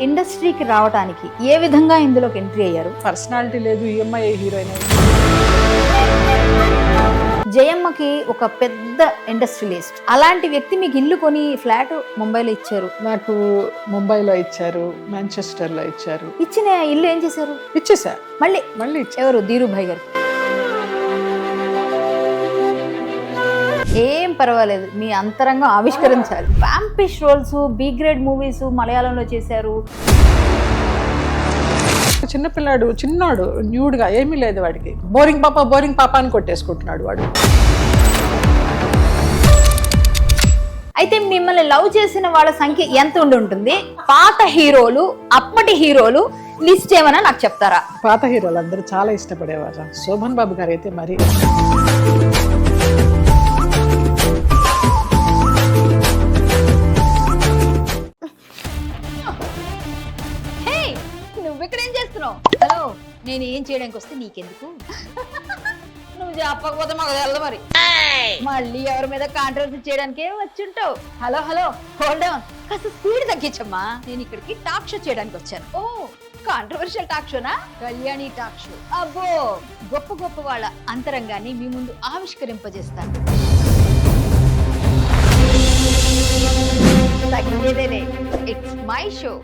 ఇండస్ట్రీకి రావడానికి ఏ విధంగా ఇందులోకి ఎంట్రీ అయ్యారు? పర్సనాలిటీ లేదు ఈఎంఐ హీరోయిన్ జయమ్మకి ఒక పెద్ద ఇండస్ట్రియలిస్ట్ అలాంటి వ్యక్తి మీకు ఇల్లు కొని ఫ్లాట్ ముంబైలో ఇచ్చారు. నాకు ముంబైలో ఇచ్చారు మాంచెస్టర్లో ఇచ్చారు. ఇచ్చిన ఇల్లు ఏం చేశారు? ఇచ్చేసా. మళ్ళీ మళ్ళీ ఇచ్చా. ఎవరు? ధీరుభాయ్ గారు. ఏం పర్వాలేదు మీ అంతరంగం ఆవిష్కరించాలి. Vampish roles B grade movies మలయాళంలో చేశారు. చిన్నపిల్లాడు చిన్నాడు న్యూడ్గా ఏమీ లేదు వాడికి. బోరింగ్ పాప బోరింగ్ పాప అని కొట్టేసుకుంటున్నాడు వాడు. అయితే మిమ్మల్ని లవ్ చేసిన వాళ్ళ సంఖ్య ఎంత ఉండి ఉంటుంది? పాత హీరోలు అప్పటి హీరోలు లిస్ట్ ఏమన్నా నాకు చెప్తారా? పాత హీరోలు అందరూ చాలా ఇష్టపడేవారు. శోభన్ బాబు గారు అయితే మరి నువ్వు ఇక్కడ ఏం చేస్తున్నావు? హలో నేను ఏం చేయడానికి వస్తే నీకెందుకు? నువ్వు చెప్పకపోతే మాకు తెలదు మరి. మళ్ళీ ఎవరి మీద కాంట్రవర్సీ చేయడానికే వచ్చుంటావు. హలో హలో హోల్డ్ ఆన్ కాస్త స్పీడ్ తగ్గించమ్మా. నేను ఇక్కడికి టాక్ షో చేయడానికి వచ్చాను. ఓ కాంట్రవర్షియల్ టాక్ షోనా కళ్యాణి టాక్ షో అబ్బో గొప్ప గొప్ప వాళ్ళ అంతరంగాన్ని మీ ముందు ఆవిష్కరింపజేస్తాను. తగ్గేదేలే. It's my show